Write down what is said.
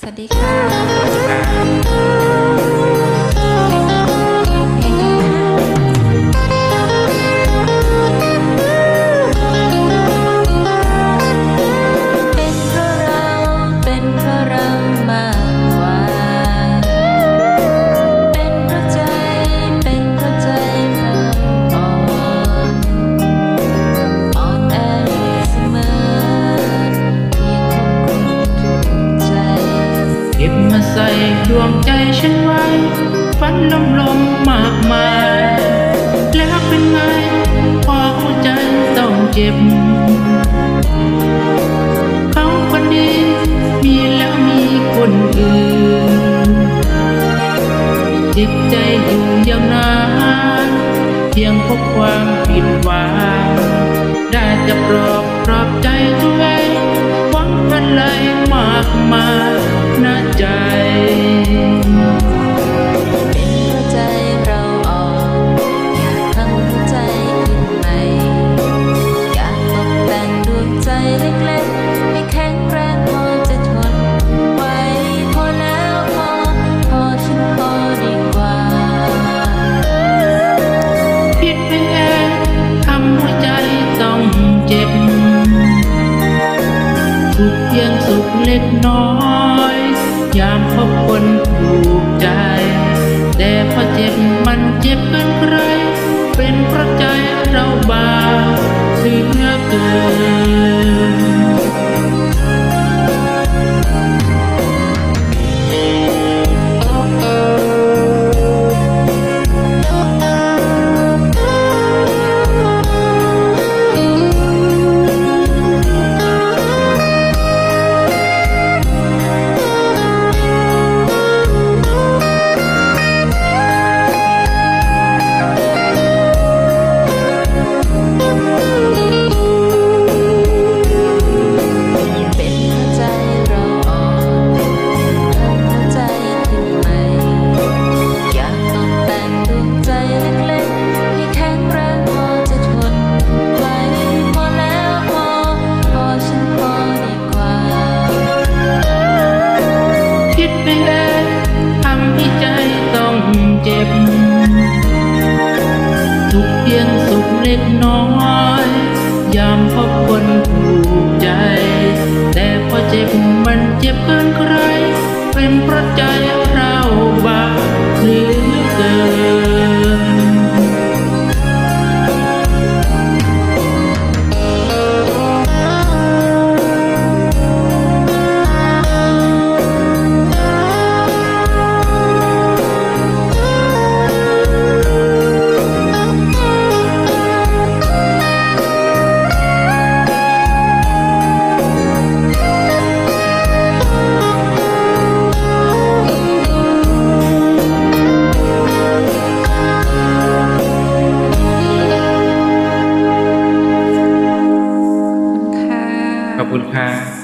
สวัสดีค่ะ ดวงใจฉันไว้ฝันลมลมมากมาย แล้วเป็นไงพอหัวใจต้องเจ็บเขาคนนี้มีแล้วมีคนอื่นจิตใจอยู่อย่างนั้นเพียงพบความผิดหวังได้จะปลอบปลอบใจตัวเองหวังอะไรมากมายนะใจ เล็กน้อย ยามพบคนถูกใจ แต่พอเจ็บมันเจ็บเกินใคร เป็นเพราะใจเราบางเหลือเกิน ทุกเพียงสุขเล็กน้อย ยามพบคนถูกใจ แต่พอเจ็บมันเจ็บเกินใคร เป็นเพราะใจ คุณค่ะ